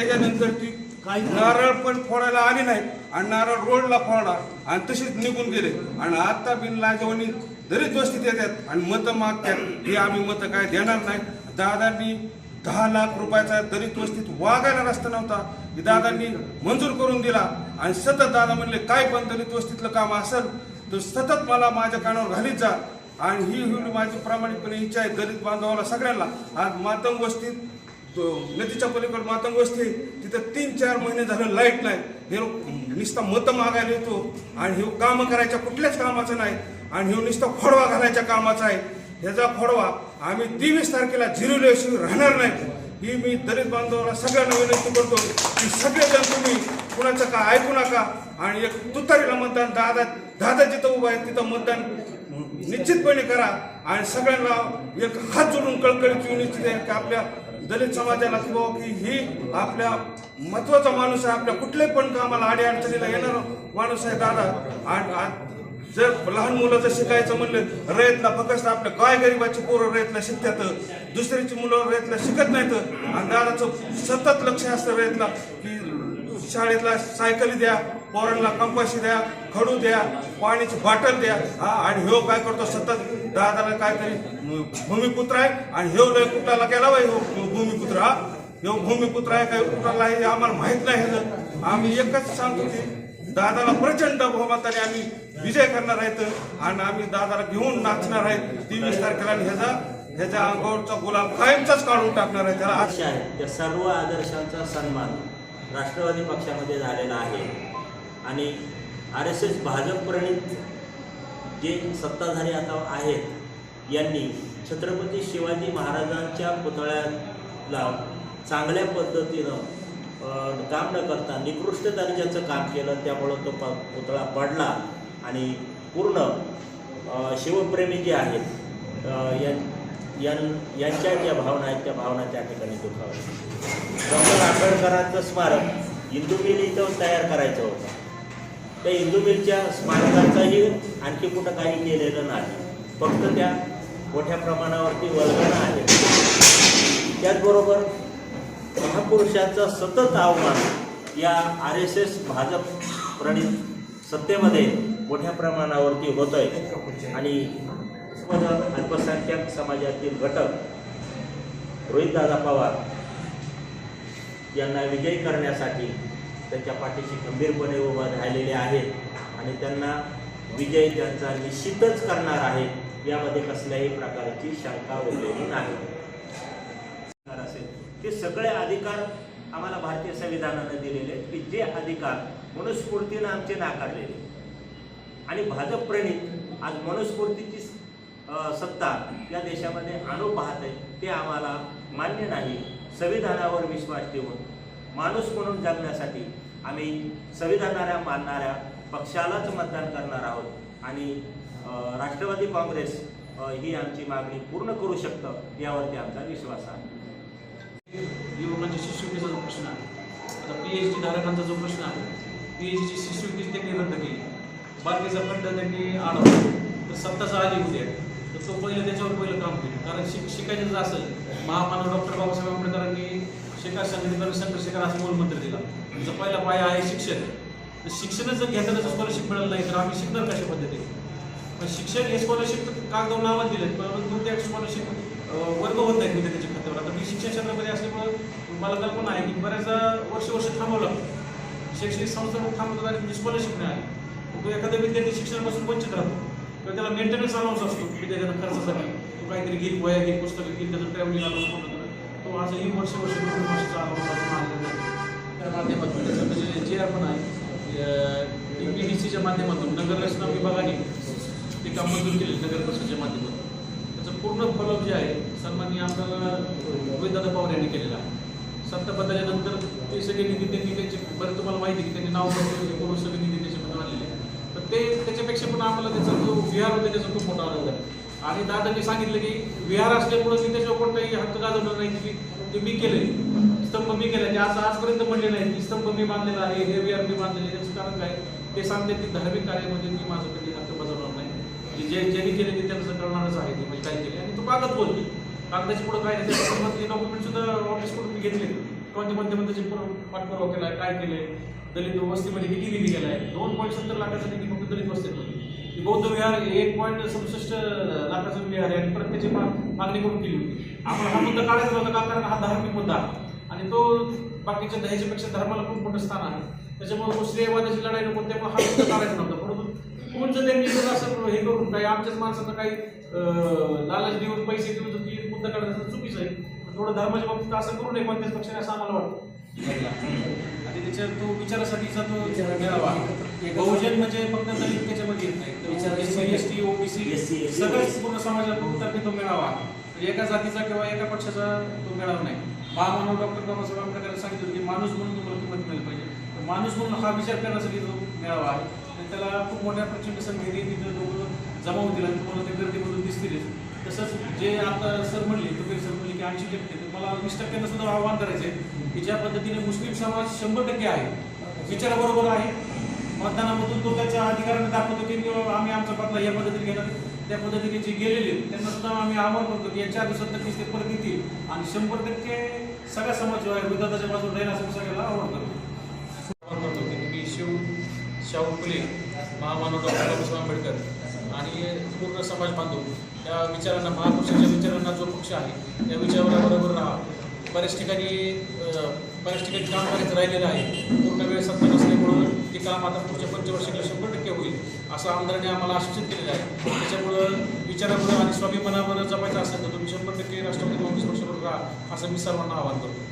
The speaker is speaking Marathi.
त्याच्यानंतर ती काही नारळ पण फोडायला आली नाही आणि नारळ रोडला फोडला आणि तशीच निघून गेले. आणि आता बिन लाजवणी दरीत वस्तीत येतात आणि मतं मागतात. हे आम्ही मतं काय देणार नाही. दादांनी दहा लाख रुपयाचा दलित वस्तीत वागायला रस्ता नव्हता. दादांनी मंजूर करून दिला. आणि सतत दादा म्हणले काय पण दलित वस्तीतलं काम असेल तर सतत मला माझ्या कानावर घालीत जा. आणि ही ही माझी प्रामाणिकपणे इच्छा आहे दलित बांधवाला सगळ्यांना आज मातंग वस्तीत नदीच्या पलीकडे मातंग वस्ती तिथं तीन चार महिने झालं लाइट नाही. हे नुसता मतं मागायला येतो. आणि हे कामं करायच्या कुठल्याच कामाचं नाही. आणि हे नुसता फोडवा घालायच्या कामाचा आहे. ह्याचा फोडवा आम्ही तेवीस तारखेला झिरोल्याशिवाय राहणार नाही. ही मी दलित बांधवाला सगळ्यांना विनंती करतो की सगळेजण तुम्ही कुणाचं का ऐकू नका. आणि एक तुतारीला मतदान दादा दादा जिथं उभा आहे तिथं मतदान निश्चितपणे करा. आणि सगळ्यांना एक हात जोडून कळकळीची विनंती आहे की आपल्या दलित समाजाला की बाबा की ही आपल्या महत्त्वाचा माणूस आहे आपल्या कुठल्याही पण कामाला आडी अडचणीला येणारा माणूस आहे दादा. आणि जर लहान मुलं जर शिकायचं म्हणलं रयतला फक्त आपल्या काय गरीबाची पोरं रयतला शिकतात दुसऱ्याची मुलं रयतला शिकत नाहीत. आणि दादाचं सतत लक्ष असतं रयतला की शाळेतला सायकली द्या पोरांना कंपाशी द्या खडू द्या पाण्याची बाटल द्या. हा आणि ह्यो काय करतो सतत दादाला काय तरी भूमिपुत्र आहे आणि ह्यो लय कुठला केला बाई हो, ह्यो भूमिपुत्र हा. ह्यो भूमिपुत्र आहे काय कुठला आहे आम्हाला माहीत नाही ह्याचं आम्ही एकच सांगतो की दादाला प्रचंड बहुमताने आम्ही विजय करणार आहेत आणि आम्ही दादाला घेऊन नाचणार आहेत. तेवीस तारखेला आणि ह्याचा ह्याच्या अंगावरचा गुलाब कायमचाच काढून टाकणार आहे. त्याला आशा आहे. त्या सर्व आदर्शांचा सन्मान राष्ट्रवादी पक्षामध्ये झालेला आहे. आणि आर एस एस भाजप प्रणित जे सत्ताधारी आता आहेत यांनी छत्रपती शिवाजी महाराजांच्या पुतळ्याला चांगल्या पद्धतीनं काम न करता निकृष्ट दर्जाचं काम केलं त्यामुळं तो प पुतळा पडला आणि पूर्ण शिवप्रेमी जे आहेत यां- यांच्या ज्या भावना आहेत त्या भावना त्या ठिकाणी दुखावल्या. डॉक्टर आंबेडकरांचं स्मारक इंदुमिल इथं तयार करायचं होतं. त्या इंदुमिलच्या स्मारकाचाही आणखी कुठं काही केलेलं नाही. फक्त त्या मोठ्या प्रमाणावरती वर्गणं आहे. त्याचबरोबर महापुरुषाचं सतत आव्हान या आर एस एस भाजप प्रणित सत्तेमध्ये मोठ्या प्रमाणावरती होत आहे आणि अल्पसंख्याक समाजातील घटक रोहितदादा पवार यांना विजयी करण्यासाठी त्यांच्या पाठीशी खंबीरपणे उभा राहिलेले आहेत आणि त्यांना विजय त्यांचा निश्चितच करणार आहे यामध्ये कसल्याही प्रकारची शंका उरलेली नाही. असेल. ते सगळे अधिकार आम्हाला भारतीय संविधानानं दिलेले आहेत की जे अधिकार मनुस्फूर्तीनं आमचे नाकारलेले आणि भाजप प्रणित आज मनुस्फूर्तीची सत्ता या देशामध्ये आणू पाहत आहे ते आम्हाला मान्य नाही. संविधानावर विश्वास ठेवून माणूस म्हणून जगण्यासाठी आम्ही संविधानाला मानणाऱ्या पक्षालाच मतदान करणार आहोत आणि राष्ट्रवादी काँग्रेस ही आमची मागणी पूर्ण करू शकतं यावरती आमचा विश्वास आहे. युवकांच्या शिष्यवृत्तीचा जो प्रश्न आहे आता पी एच डी धारकांचा जो प्रश्न आहे पी एच डीची शिष्यवृत्ती त्यांनी रद्द केली. बाकीचा फंड त्यांनी आढळला तर सत्ताचा आली उद्या तर तो पहिलं त्याच्यावर पहिलं काम केलं. कारण शिक शिकायचं जर असेल महामानव डॉक्टर बाबासाहेब आंबेडकरांनी शिकार संघटनेकडे संघर्षकार असं मूलमंत्र दिला. त्याचा पहिला पाया आहे शिक्षण. तर शिक्षणच जर घेताना स्कॉलरशिप मिळालं नाही तर आम्ही शिकणार कशा पद्धतीने? पण शिक्षण हे स्कॉलरशिप कागदावर नावात दिलं परंतु त्या स्कॉलरशिप वर्ग होत नाहीत म्हणजे त्याच्या खात्यावर. आता मी शिक्षण क्षेत्रामध्ये असल्यामुळं मला कल्पना आहे की बऱ्याच वर्ष वर्ष थांबवलं शैक्षणिक संस्था थांबवतात आणि त्याची स्कॉलरशिप नाही तो एखादा विद्यार्थी शिक्षणापासून वंचित राहतो. किंवा त्याला मेंटेनन्स अलाउन्स असतो. विद्यार्थ्यांना खर्चासाठी. तो काहीतरी घेईल वया घेईल पुस्तकं घेईल त्याचं ट्रॅव्हलिंग अलाउन्स म्हणतो तो आजही वर्ष वर्ष दोन आलेला आहे त्या माध्यमातून त्याचं म्हणजे जे आपण आहे डी पी डी सीच्या माध्यमातून नगर रचना विभागाने ते काम मंजूर केले नगर परिषदेच्या माध्यमातून. त्याचं पूर्ण फॉलोअप जे आहे सन्माननीय आपल्याला रोहितदादा पवार यांनी केलेला आहे. सत्ता नंतर ते सगळे निधी त्यांनी त्यांचे बरं तुम्हाला माहिती की त्यांनी नाव बदलून करून सगळे निधी त्याच्यामध्ये आणलेले आहे. तर ते त्याच्यापेक्षा पण आम्हाला त्याचा जो विहार होता त्याचा खूप मोठा आनंद आहे. आणि दादांनी सांगितलं की विहार असल्यामुळं मी त्याच्यावर कोणताही हक्क गाजवणार नाही की ते मी केले. स्तंभ मी केले. ते असं आजपर्यंत म्हणले नाही की स्तंभ मी बांधलेला आहे हे विहार मी बांधलेले आहे. त्याचं कारण काय? ते सांगते की धार्मिक कार्यामध्ये मी माझं कधी हक्क बजावणार नाही. म्हणजे जे ज्यांनी केले ते त्यांचं करणारच आहे ते म्हणजे काय केले. आणि तो कागद बोलते. कागदाची पुढे काय नाही. त्याच्या डॉक्युमेंट सुद्धा ऑफिसकडून मी घेतले. कोणत्या मध्यमंत्र्याचे पाठपुरावा केला काय केले दलित वस्तीमध्ये किती निधी गेलाय? दोन पॉईंट सत्तर लाखाचा निधी फक्त दलित वस्तीत होती बौद्ध विहार एक पॉईंट सदुसष्ट लाखाचं विहार आहे. आणि परत त्याची मागणी करून केली होती. आपण हा मुद्दा काढायचा होता का? कारण हा धार्मिक मुद्दा. आणि तो बाकीच्या दह्याच्यापेक्षा धर्माला खूप मोठं स्थान आहे. त्याच्यामुळे श्रेयवादाची लढाई नको त्यामुळे हा मुद्दा काढायचा नव्हता. परंतु कोणचं त्यांनी जर असं हे करून? काही आमच्याच माणसाचं काही लालच देऊन पैसे देऊन ती मुद्दा काढायचं चुकीचं आहे. थोडं धर्माच्या बाबतीत असं करू नये कोणत्याच पक्षाने असं आम्हाला वाटतं. आणि त्याच्या तो विचारासाठीचा तो मेळावा बहुजन म्हणजे फक्त दलित त्याच्यामध्ये येत नाही. S C S T OBC सगळ्याच पूर्ण समाजातर्फे तो मेळावा. म्हणजे एका जातीचा किंवा एका पक्षाचा तो मेळावा नाही. महामानव डॉक्टर बाबासाहेब आंबेडकरांनी सांगितलं की माणूस म्हणून तुम्हाला किंमत मिळाली पाहिजे. तर माणूस म्हणून हा विचार करण्यासाठी तो मेळावा आहे. आणि त्याला खूप मोठ्या प्रचंड संख्येने तिथं लोक जमा होतील आणि तुम्हाला ते गर्दीमधून दिसतीलच तसंच जे आता सर म्हणले तुपे सर म्हणले की ऐंशी टक्के तर मला वीस टक्क्यांना सुद्धा आव्हान करायचं आहे की ज्या पद्धतीने मुस्लिम समाज शंभर टक्के आहे. विचाराबरोबर आहे. मतदानामधून तो त्याच्या अधिकाऱ्यांना दाखवतो की आम्ही आमचा बदला या पद्धतीने घेणार त्या पद्धतीने जे गेलेले त्यांना सुद्धा आम्ही आवाहन करतो की या चार दिवसात नक्कीच ते परत येतील. आणि शंभर टक्के सगळा समाज जो आहे विधाताच्या बाजूला राहील असं सगळ्याला आवाहन करतो. आवाहन करतो की मी शिव शाहू फुले महामानव डॉक्टर बाबासाहेब आंबेडकर आणि पूर्ण समाज बांधव त्या विचारांना महापुरुषाच्या विचारांना जो पक्ष आहे त्या विचाराबरोबर राहा. बऱ्याच ठिकाणी बऱ्याच ठिकाणी काम करायचं राहिलेलं आहे. पूर्ण वेळ सत्ता नसल्यामुळं ते काम आता पुढच्या पंचवर्षिकला शंभर टक्के होईल असं आमदाराने आम्हाला आश्वासित केलेलं आहे. त्याच्यामुळं विचारामुळं आणि स्वाभिमानावर जपायचं असेल तर तुम्ही शंभर टक्के राष्ट्रवादी काँग्रेस पक्षावर राहा असं मी सर्वांना आवाहन करतो.